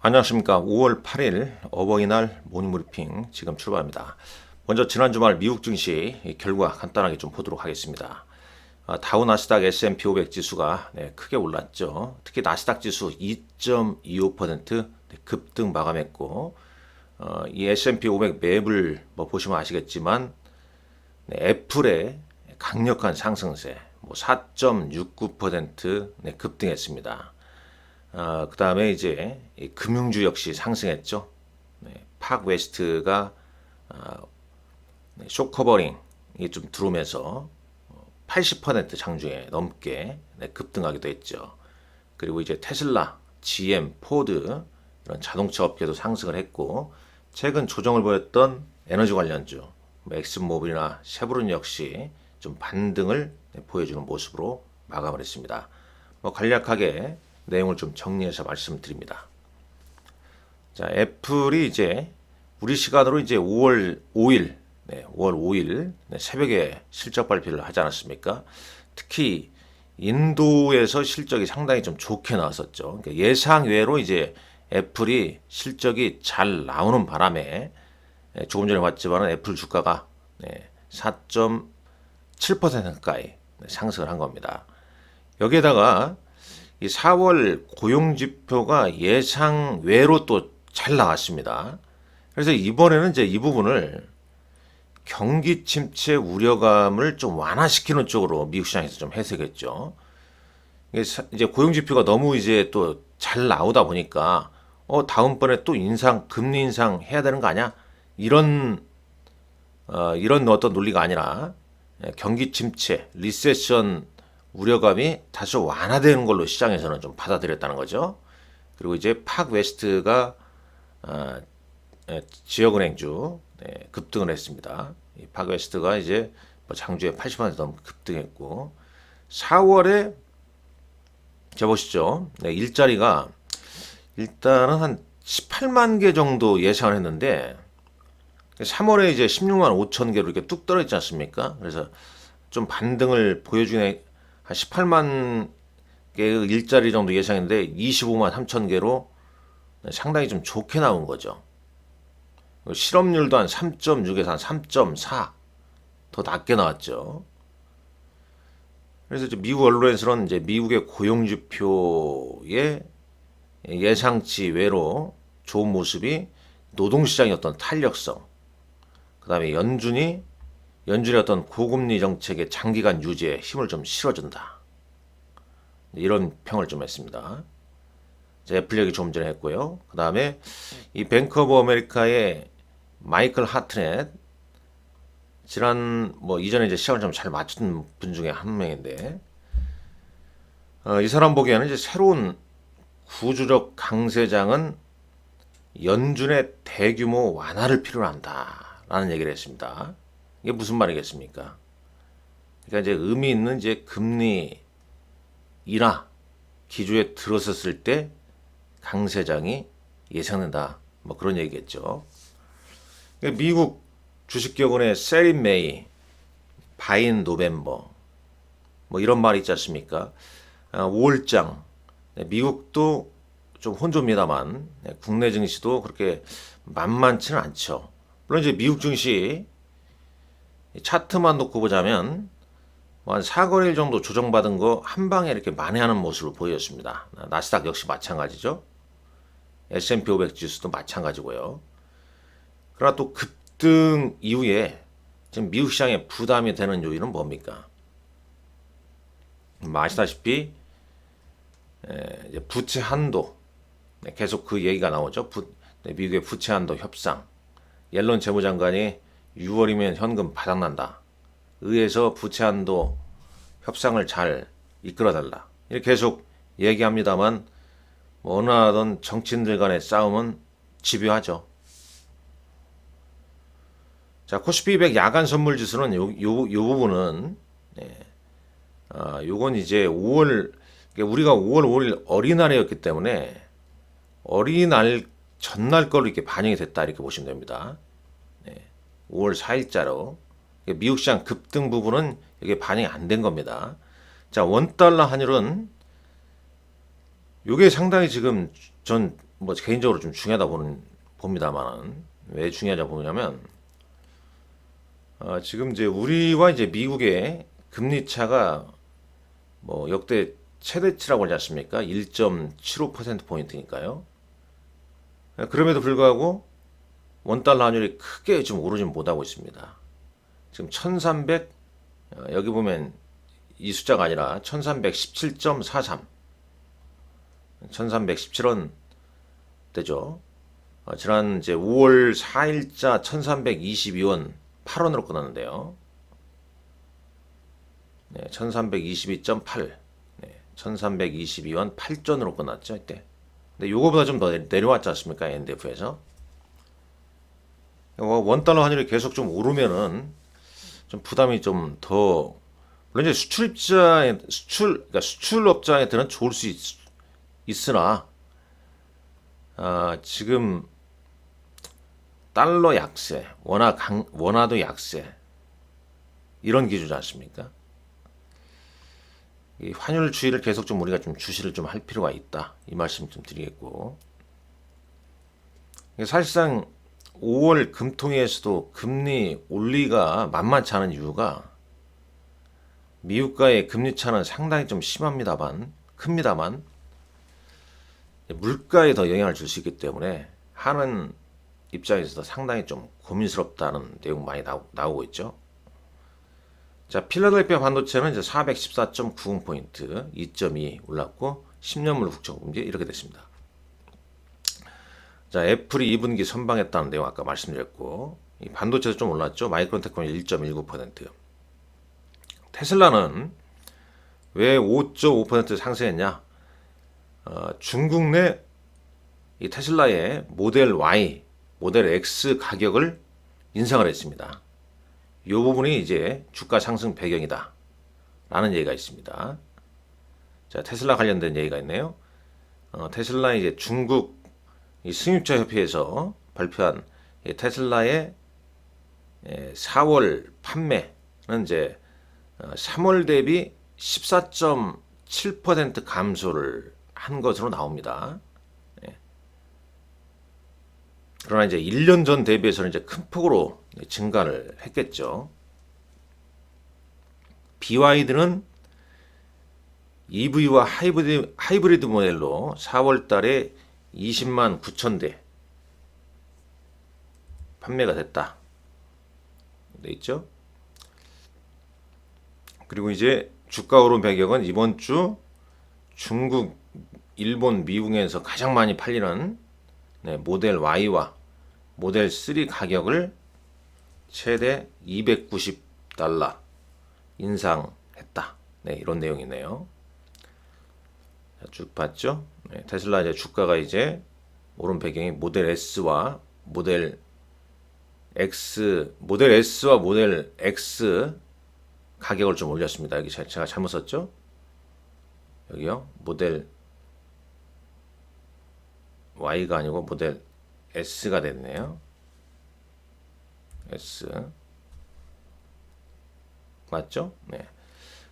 안녕하십니까. 5월 8일 어버이날 모닝브리핑 지금 출발합니다. 먼저 지난 주말 미국 증시 이 결과 간단하게 좀 보도록 하겠습니다. 아, 다우 나스닥 S&P 500 지수가 네, 크게 올랐죠. 특히 나스닥 지수 2.25% 네, 급등 마감했고 어, 이 S&P 500 맵을 뭐 보시면 아시겠지만 네, 애플의 강력한 상승세 뭐 4.69% 네, 급등했습니다. 그 다음에 이제 이 금융주 역시 상승했죠. 네, 팍 웨스트가 아, 네, 쇼커버링이 좀 들어오면서 80% 장중에 넘게 네, 급등하기도 했죠. 그리고 이제 테슬라, GM, 포드 이런 자동차 업계도 상승을 했고 최근 조정을 보였던 에너지 관련주, 뭐 엑슨모빌이나 쉐브론 역시 좀 반등을 네, 보여주는 모습으로 마감을 했습니다. 뭐 간략하게 내용을 좀 정리해서 말씀드립니다. 자, 애플이 이제 우리 시간으로 이제 5월 5일, 네, 5월 5일 네, 새벽에 실적 발표를 하지 않았습니까? 특히 인도에서 실적이 상당히 좀 좋게 나왔었죠. 그러니까 예상 외로 이제 애플이 실적이 잘 나오는 바람에 네, 조금 전에 봤지만 애플 주가가 네, 4.7% 가까이 네, 상승을 한 겁니다. 여기에다가 이 4월 고용 지표가 예상 외로 또 잘 나왔습니다. 그래서 이번에는 이제 이 부분을 경기 침체 우려감을 좀 완화시키는 쪽으로 미국 시장에서 좀 해석했죠. 이제 고용 지표가 너무 이제 또 잘 나오다 보니까 어 다음번에 또 인상 금리 인상 해야 되는 거 아니야? 이런 어 이런 어떤 논리가 아니라 예, 경기 침체, 리세션 우려감이 다소 완화되는 걸로 시장에서는 좀 받아들였다는 거죠. 그리고 이제 팍 웨스트가 아, 예, 지역은행주 네, 급등을 했습니다. 이팍 웨스트가 이제 뭐 장주에 80% 넘게 급등했고 4월에 자 보시죠. 네, 일자리가 일단은 한 18만 개 정도 예상을 했는데 3월에 이제 16만 5천 개로 이렇게 뚝 떨어졌지 않습니까? 그래서 좀 반등을 보여주네 한 18만 개의 일자리 정도 예상했는데 25만 3천 개로 상당히 좀 좋게 나온 거죠. 실업률도 한 3.6에서 한 3.4 더 낮게 나왔죠. 그래서 미국 언론에서는 이제 미국의 고용 지표의 예상치 외로 좋은 모습이 노동시장의 어떤 탄력성, 그 다음에 연준이 어떤 고금리 정책의 장기간 유지에 힘을 좀 실어준다. 이런 평을 좀 했습니다. 애플 얘기 좀 전에 했고요. 그 다음에 이 뱅크 오브 아메리카의 마이클 하트넷 지난 뭐 이전에 이제 시간을 좀 잘 맞춘 분 중에 한 명인데 어, 이 사람 보기에는 이제 새로운 구조적 강세장은 연준의 대규모 완화를 필요로 한다라는 얘기를 했습니다. 이게 무슨 말이겠습니까? 그러니까 이제 의미 있는 이제 금리 인하 기조에 들어섰을 때 강세장이 예상된다. 뭐 그런 얘기겠죠. 그러니까 미국 주식기업은의 세린 메이, 바인 노벤버 뭐 이런 말이 있지 않습니까? 아, 5월장 네, 미국도 좀 혼조입니다만 네, 국내 증시도 그렇게 만만치는 않죠. 물론 이제 미국 증시 차트만 놓고 보자면 뭐한 4거래일 정도 조정받은 거 한 방에 이렇게 만회하는 모습을 보였습니다. 나스닥 역시 마찬가지죠. S&P 500 지수도 마찬가지고요. 그러나 또 급등 이후에 지금 미국 시장에 부담이 되는 요인은 뭡니까? 뭐 아시다시피 부채 한도 네, 계속 그 얘기가 나오죠. 부, 네, 미국의 부채 한도 협상. 옐런 재무장관이 6월이면 현금 바닥난다. 의회에서 부채 한도 협상을 잘 이끌어달라. 이렇게 계속 얘기합니다만 뭐 어느 하던 정치인들 간의 싸움은 집요하죠. 자, 코스피 200 야간 선물 지수는 요, 요, 요 부분은 네. 아, 요건 이제 5월 그러니까 우리가 5월 5일 어린날이었기 때문에 어린날 전날 걸로 이렇게 반영이 됐다 이렇게 보시면 됩니다. 네. 5월 4일자로 미국 시장 급등 부분은 이게 반영이 안 된 겁니다. 자, 원 달러 환율은 요게 상당히 지금 전 뭐 개인적으로 좀 중요하다 보는 봅니다만 왜 중요하냐 보냐면 어, 지금 이제 우리와 이제 미국의 금리 차가 뭐 역대 최대치라고 하지 않습니까? 1.75% 포인트니까요. 그럼에도 불구하고 원달러 환율이 크게 좀 오르진 못하고 있습니다. 지금 1300 어, 여기 보면 이 숫자가 아니라 1317.43 1317원 되죠. 어, 지난 이제 5월 4일자 1322원 8원으로 끝났는데요. 네, 1322.8 네, 1322원 8전으로 끝났죠 이때. 근데 요거보다 좀 더 내려왔지 않습니까 NDF에서 원 달러 환율이 계속 좀 오르면은 좀 부담이 좀 더 물론 이제 수출입자에 수출 그러니까 수출업자한테는 좋을 수 있, 있으나 아, 지금 달러 약세, 원화 강, 원화도 약세 이런 기조지 않습니까? 이 환율 주의를 계속 좀 우리가 좀 주시를 좀 할 필요가 있다 이 말씀 좀 드리겠고 사실상 5월 금통위에서도 금리 올리가 만만치 않은 이유가 미국과의 금리 차는 상당히 좀 심합니다만 큽니다만 물가에 더 영향을 줄 수 있기 때문에 하는 입장에서도 상당히 좀 고민스럽다는 내용 많이 나오, 나오고 있죠. 자, 필라델피아 반도체는 이제 414.90포인트 2.2 올랐고 10년물 국적 금리 이렇게 됐습니다. 자, 애플이 2분기 선방했다는 내용 아까 말씀드렸고 이 반도체도 좀 올랐죠. 마이크론 테크놀 1.19%. 테슬라는 왜 5.5% 상승했냐? 어, 중국 내 이 테슬라의 모델 Y, 모델 X 가격을 인상을 했습니다. 이 부분이 이제 주가 상승 배경이다. 라는 얘기가 있습니다. 자, 테슬라 관련된 얘기가 있네요. 어, 테슬라 이제 중국 이 승용차 협회에서 발표한 이 테슬라의 예, 4월 판매는 이제 어, 3월 대비 14.7% 감소를 한 것으로 나옵니다. 예. 그러나 이제 1년 전 대비해서는 이제 큰 폭으로 증가를 했겠죠. BYD는 EV와 하이브리드, 하이브리드 모델로 4월 달에 20만 9천 대 판매가 됐다. 돼 있죠? 그리고 이제 주가 오른 배경은 이번 주 중국, 일본, 미국에서 가장 많이 팔리는 네, 모델 Y와 모델 3 가격을 최대 290달러 인상했다. 네, 이런 내용이네요. 자, 쭉 봤죠? 네, 테슬라 이제 주가가 이제 오른 배경이 모델 S와 모델 X, 모델 S와 모델 X 가격을 좀 올렸습니다. 여기 제가 잘못 썼죠? 여기요. 모델 Y가 아니고 모델 S가 됐네요. S. 맞죠? 네.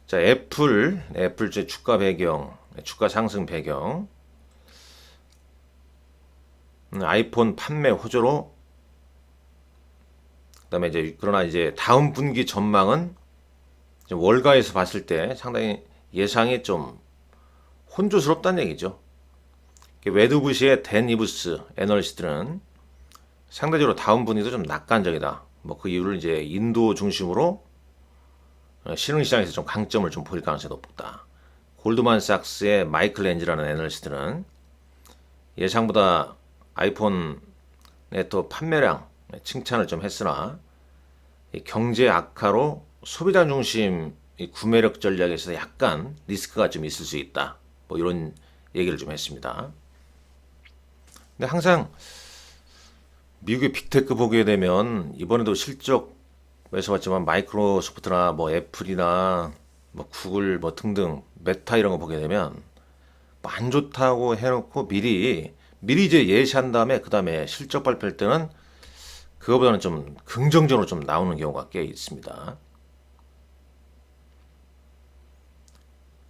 자, 애플, 애플 제 주가 배경, 주가 상승 배경. 음, 아이폰 판매 호조로 그다음에 이제 그러나 이제 다음 분기 전망은 월가에서 봤을 때 상당히 예상이 좀 혼조스럽다는 얘기죠. 웨드부시의 댄 이브스 애널리스트는 상대적으로 다음 분위기도 좀 낙관적이다. 뭐 그 이유를 이제 인도 중심으로 신흥 시장에서 좀 강점을 좀 보일 가능성이 높다. 골드만삭스의 마이클 렌즈라는 애널리스트는 예상보다 아이폰 네트 판매량 칭찬을 좀 했으나 경제 악화로 소비자 중심 구매력 전략에서 약간 리스크가 좀 있을 수 있다. 뭐 이런 얘기를 좀 했습니다. 근데 항상 미국의 빅테크 보게 되면 이번에도 실적에서 봤지만 마이크로소프트나 뭐 애플이나 뭐 구글 뭐 등등 메타 이런 거 보게 되면 뭐 안 좋다고 해놓고 미리 미리 이제 예시한 다음에 그 다음에 실적 발표할 때는 그거보다는 좀 긍정적으로 좀 나오는 경우가 꽤 있습니다.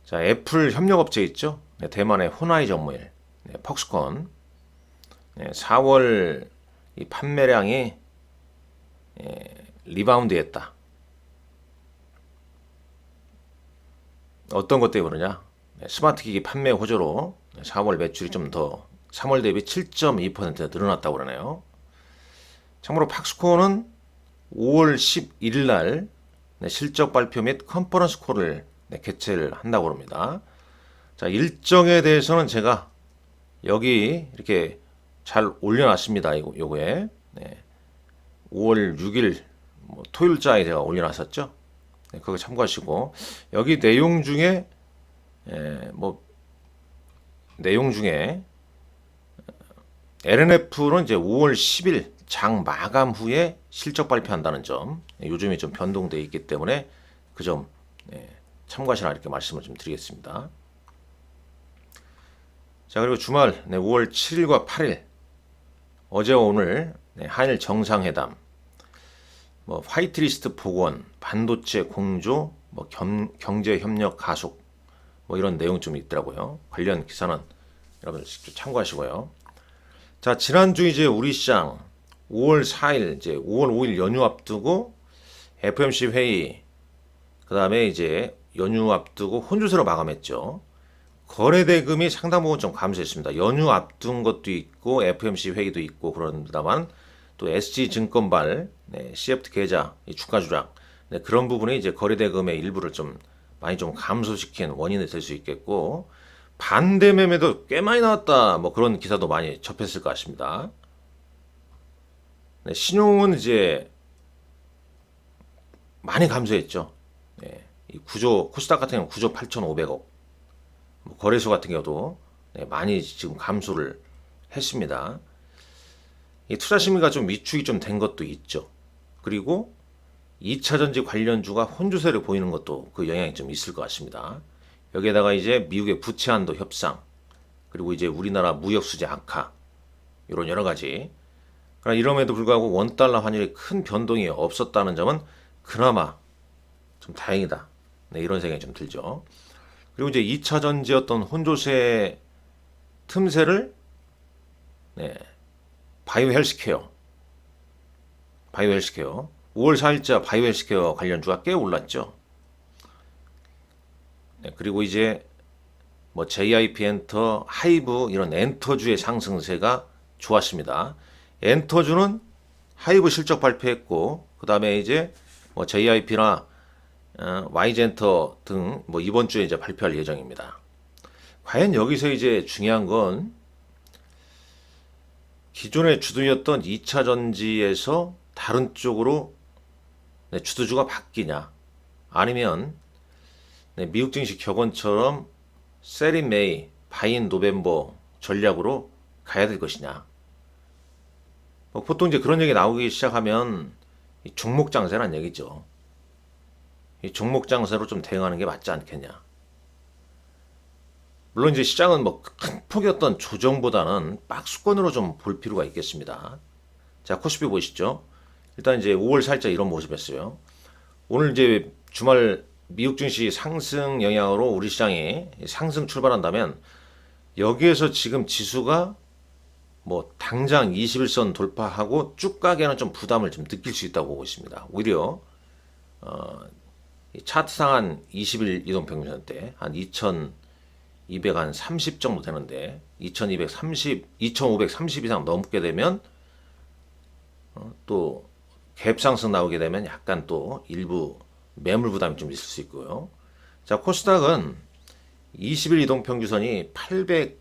자 애플 협력업체 있죠? 네, 대만의 호나이 전무일 네, 퍽스콘 네, 4월 이 판매량이 예, 리바운드했다. 어떤 것 때문에 그러냐? 네, 스마트 기기 판매 호조로 4월 매출이 좀 더 3월 대비 7.2% 늘어났다고 그러네요. 참고로 팍스코어는 5월 11일 날 네, 실적 발표 및 컨퍼런스 콜을 네, 개최를 한다고 합니다. 자, 일정에 대해서는 제가 여기 이렇게 잘 올려놨습니다. 요거에. 네. 5월 6일 뭐 토요일자에 제가 올려놨었죠. 네, 그거 참고하시고. 여기 내용 중에 에, 뭐 내용 중에 LNF는 이제 5월 10일 장 마감 후에 실적 발표한다는 점 네, 요즘에 좀 변동돼 있기 때문에 그 점 참고하시라 이렇게 말씀을 좀 드리겠습니다. 자 그리고 주말 네, 5월 7일과 8일. 어제와 오늘 네, 한일 정상회담 뭐 화이트리스트 복원 반도체 공조 뭐 겸, 경제 협력 가속 뭐 이런 내용 좀 있더라고요. 관련 기사는 여러분 직접 참고하시고요. 자 지난주 이제 우리 시장 5월 4일 이제 5월 5일 연휴 앞두고 FMC 회의 그 다음에 이제 연휴 앞두고 혼주세로 마감했죠. 거래 대금이 상당 부분 좀 감소했습니다. 연휴 앞둔 것도 있고 FMC 회의도 있고 그런다만 또 SG 증권발, 네, CFT 계좌, 이 주가 조작 네, 그런 부분이 이제 거래 대금의 일부를 좀 많이 좀 감소시킨 원인이 될 수 있겠고 반대 매매도 꽤 많이 나왔다. 뭐 그런 기사도 많이 접했을 것 같습니다. 네, 신용은 이제 많이 감소했죠. 네, 이 구조 코스닥 같은 경우 구조 8,500억, 뭐 거래소 같은 경우도 네, 많이 지금 감소를 했습니다. 이 투자 심리가 좀 위축이 좀 된 것도 있죠. 그리고 2차 전지 관련주가 혼주세를 보이는 것도 그 영향이 좀 있을 것 같습니다. 여기에다가 이제 미국의 부채 한도 협상, 그리고 이제 우리나라 무역 수지 악화, 이런 여러 가지. 그러나 이럼에도 불구하고 원달러 환율이 큰 변동이 없었다는 점은 그나마 좀 다행이다. 네, 이런 생각이 좀 들죠. 그리고 이제 2차 전지였던 혼조세 틈새를 네, 바이오 헬스케어, 바이오 헬스케어, 5월 4일자 바이오 헬스케어 관련주가 꽤 올랐죠. 네, 그리고 이제 뭐 JIP 엔터, 하이브 이런 엔터주의 상승세가 좋았습니다. 엔터주는 하이브 실적 발표했고 그 다음에 이제 뭐 JIP나 어, 와이젠터 등 뭐 이번 주에 이제 발표할 예정입니다. 과연 여기서 이제 중요한 건 기존의 주도였던 2차 전지에서 다른 쪽으로 네, 주도주가 바뀌냐 아니면 네, 미국 증시 격언처럼 세린 메이 바인 노벤버 전략으로 가야 될 것이냐 뭐 보통 이제 그런 얘기 나오기 시작하면 종목 장세란 얘기죠. 이 종목 장세로 좀 대응하는 게 맞지 않겠냐. 물론 이제 시장은 뭐큰 어떤 조정보다는 박스권으로 좀 볼 필요가 있겠습니다. 자, 코스피 보시죠. 일단 이제 5월 살짝 이런 모습이었어요. 오늘 이제 주말 미국 증시 상승 영향으로 우리 시장이 상승 출발한다면 여기에서 지금 지수가 뭐 당장 21선 돌파하고 쭉 가기에는 좀 부담을 좀 느낄 수 있다고 보고 있습니다. 오히려 어, 차트상 한 20일 이동 평균선대 한 2,230 정도 되는데 2,230, 2,530 이상 넘게 되면 어, 또 갭상승 나오게 되면 약간 또 일부 매물 부담이 좀 있을 수 있고요. 자 코스닥은 20일 이동 평균선이 800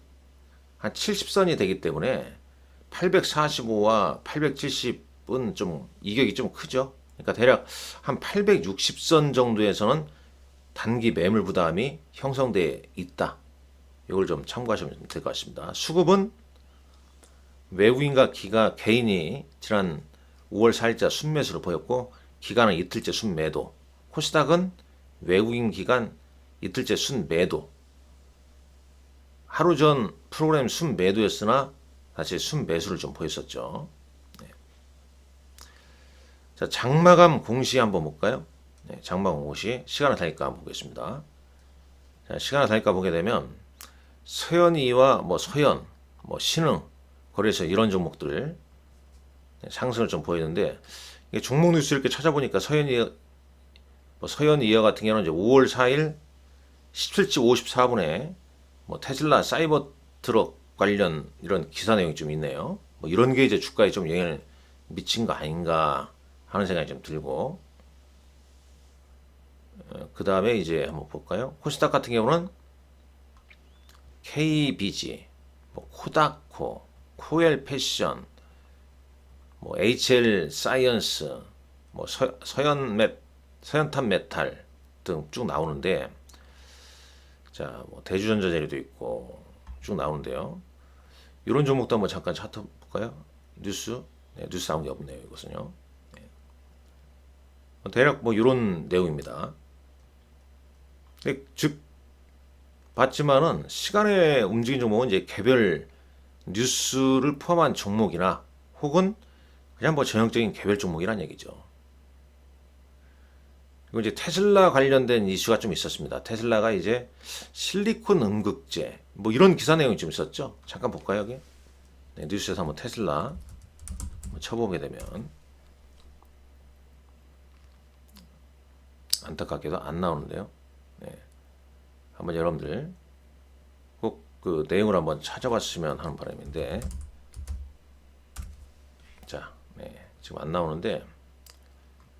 한 70선이 되기 때문에 845와 870은 좀 이격이 좀 크죠. 그러니까 대략 한 860선 정도에서는 단기 매물 부담이 형성돼 있다. 이걸 좀 참고하시면 될 것 같습니다. 수급은 외국인과 기가 개인이 지난 5월 4일자 순매수를 보였고 기간은 이틀째 순매도. 코스닥은 외국인 기간 이틀째 순매도. 하루 전 프로그램 순매도였으나 다시 순매수를 좀 보였었죠. 네. 자, 장마감 공시 한번 볼까요? 네, 장마감 공시 시간을 달릴까 보겠습니다. 자, 시간을 달릴까 보게 되면 서현이와 뭐 서현, 뭐 신흥, 거래소 이런 종목들 상승을 좀 보이는데 이게 종목 뉴스 이렇게 찾아보니까 서현이 뭐 서현이어 같은 경우는 이제 5월 4일 17시 54분에 뭐 테슬라 사이버 트럭 관련 이런 기사 내용이 좀 있네요. 뭐 이런 게 이제 주가에 좀 영향을 미친 거 아닌가 하는 생각이 좀 들고 그 다음에 이제 한번 볼까요? 코스닥 같은 경우는 KBG, 뭐 코다코, 코엘 패션, 뭐 HL 사이언스, 뭐 서, 서현 메 서현탄 메탈 등 쭉 나오는데 자, 뭐 대주전자 재료도 있고 쭉 나오는데요. 이런 종목도 한번 잠깐 차트 볼까요? 뉴스, 네, 뉴스 아무 게 없네요. 이것은요. 네. 대략 뭐 이런 내용입니다. 즉 봤지만은 시간에 움직인 종목은 이제 개별 뉴스를 포함한 종목이나 혹은 그냥 뭐 전형적인 개별 종목이란 얘기죠. 그리고 이제 테슬라 관련된 이슈가 좀 있었습니다. 테슬라가 이제 실리콘 음극재 뭐 이런 기사 내용이 좀 있었죠. 잠깐 볼까요 여기? 네, 뉴스에서 한번 테슬라 쳐보게 되면 안타깝게도 안 나오는데요. 네. 한번 여러분들 꼭 그 내용을 한번 찾아봤으면 하는 바람인데 자, 네, 지금 안 나오는데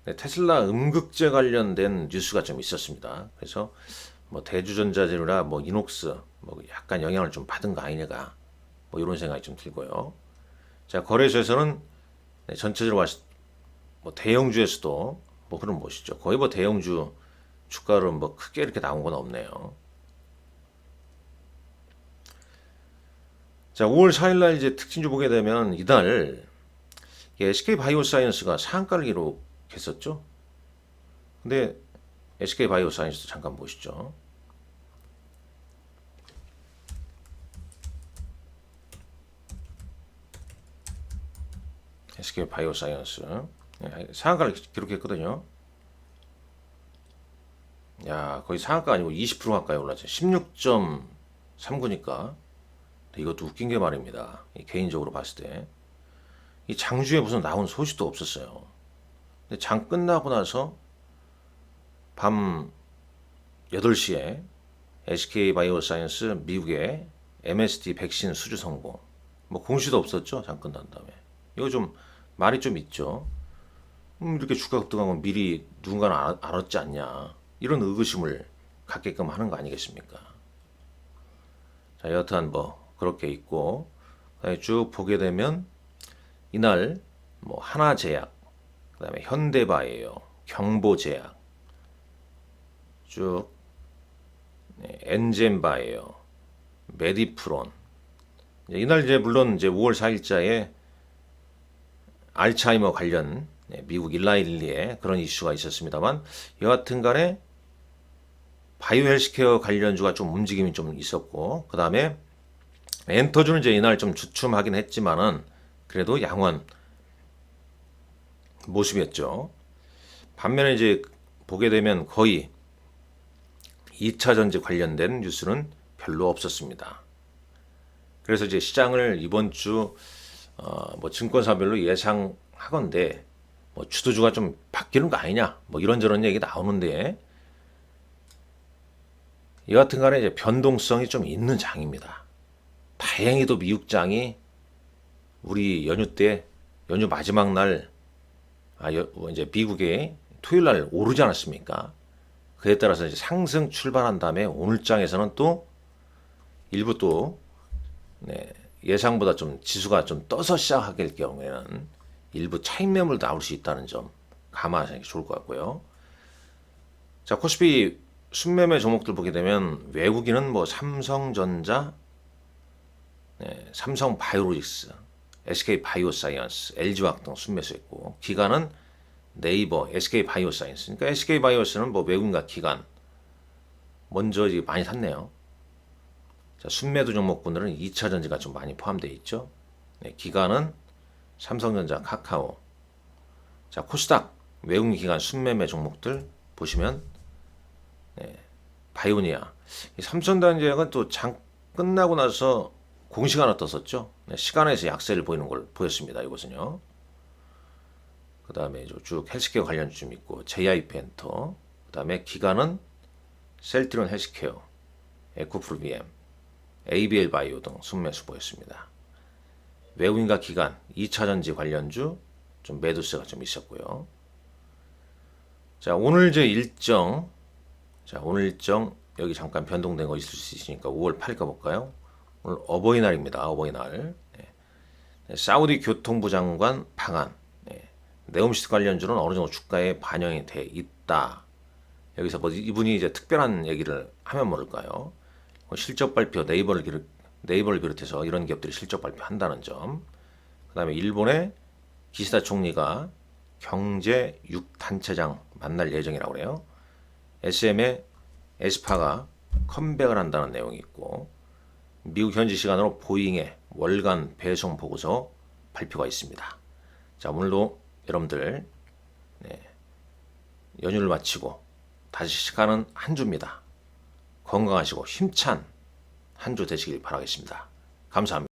네, 테슬라 음극재 관련된 뉴스가 좀 있었습니다. 그래서 뭐 대주전자재료나 뭐 이녹스 뭐 약간 영향을 좀 받은 거 아니냐가 뭐 이런 생각이 좀 들고요. 자 거래소에서는 네, 전체적으로 봤을 뭐 대형주에서도 뭐 그런 보시죠. 거의 뭐 대형주 주가로 뭐 크게 이렇게 나온 건 없네요. 자, 5월 4일 날 이제 특징주 보게 되면 이날 SK 바이오사이언스가 상한가를 기록했었죠. 근데 SK 바이오사이언스 잠깐 보시죠. SK 바이오사이언스 네, 상한가를 기록했거든요. 야, 거의 상한가 아니고 20% 가까이 올랐죠. 16.39니까. 이것도 웃긴 게 말입니다. 개인적으로 봤을 때. 이 장주에 무슨 나온 소식도 없었어요. 근데 장 끝나고 나서 밤 8시에 SK 바이오사이언스 미국의 MSD 백신 수주 성공. 뭐 공시도 없었죠. 장 끝난 다음에. 이거 좀 말이 좀 있죠. 음, 이렇게 주가 급등한 건 미리 누군가는 알, 알았지 않냐. 이런 의구심을 갖게끔 하는 거 아니겠습니까? 자, 여하튼 뭐 그렇게 있고 쭉 보게 되면 이날 뭐 하나제약, 그다음에 현대바이오, 경보제약. 쭉 네, 엔젠바이오, 메디프론. 이날 이제 물론 이제 5월 4일자에 알츠하이머 관련 네, 미국 일라일리에 그런 이슈가 있었습니다만 여하튼 간에 바이오 헬스케어 관련주가 좀 움직임이 좀 있었고 그 다음에 엔터주는 이제 이날 좀 주춤하긴 했지만은 그래도 양원 모습이었죠. 반면에 이제 보게 되면 거의 2차 전지 관련된 뉴스는 별로 없었습니다. 그래서 이제 시장을 이번 주, 어, 뭐 증권사별로 예상하건데, 뭐 주도주가 좀 바뀌는 거 아니냐, 뭐 이런저런 얘기 나오는데, 여하튼 간에 이제 변동성이 좀 있는 장입니다. 다행히도 미국장이 우리 연휴 때 연휴 마지막 날 아, 여, 이제 미국에 토요일 날 오르지 않았습니까? 그에 따라서 이제 상승 출발한 다음에 오늘 장에서는 또 일부 또 네, 예상보다 좀 지수가 좀 떠서 시작하길 경우에는 일부 차익 매물 나올 수 있다는 점 감안하시는 게 좋을 것 같고요. 자 코스피 순매매 종목들 보게 되면 외국인은 뭐 삼성전자, 네, 삼성 바이오로직스, SK 바이오사이언스, LG화학 등 순매수했고 기간은 네이버, SK 바이오사이언스. 그러니까 SK 바이오스는 뭐 외국인과 기간 먼저 이제 많이 샀네요. 자, 순매도 종목군들은 2차 전지가 좀 많이 포함되어 있죠. 네, 기간은 삼성전자, 카카오. 자, 코스닥 외국인 기간 순매매 종목들 보시면 네, 바이오니아. 삼천단지약은 또 장, 끝나고 나서 하나 떴었죠. 네, 시간에서 약세를 보이는 걸 보였습니다. 이것은요. 그 다음에 쭉 헬스케어 관련 좀 있고 JIP 엔터 그 다음에 기간은 셀트리온 헬스케어 에코프로 BM ABL 바이오 등 순매수 보였습니다. 외국인과 기관 2차전지 관련주 좀 매도세가 좀 있었고요. 자 오늘 제 일정 자 오늘 일정 여기 잠깐 변동된 거 있을 수 있으니까 5월 8일 가 볼까요? 오늘 어버이날입니다. 어버이날. 네. 네, 사우디 교통부 장관 방한. 네. 네옴시스 관련주는 어느 정도 주가에 반영이 돼 있다. 여기서 뭐 이분이 이제 특별한 얘기를 하면 모를까요? 뭐 실적 발표 네이버를 비롯 네이버를 비롯해서 이런 기업들이 실적 발표한다는 점. 그다음에 일본의 기시다 총리가 경제 6단체장 만날 예정이라고 그래요. SM의 에스파가 컴백을 한다는 내용이 있고 미국 현지 시간으로 보잉의 월간 배송 보고서 발표가 있습니다. 자 오늘도 여러분들 네, 연휴를 마치고 다시 시간은 한 주입니다. 건강하시고 힘찬 한 주 되시길 바라겠습니다. 감사합니다.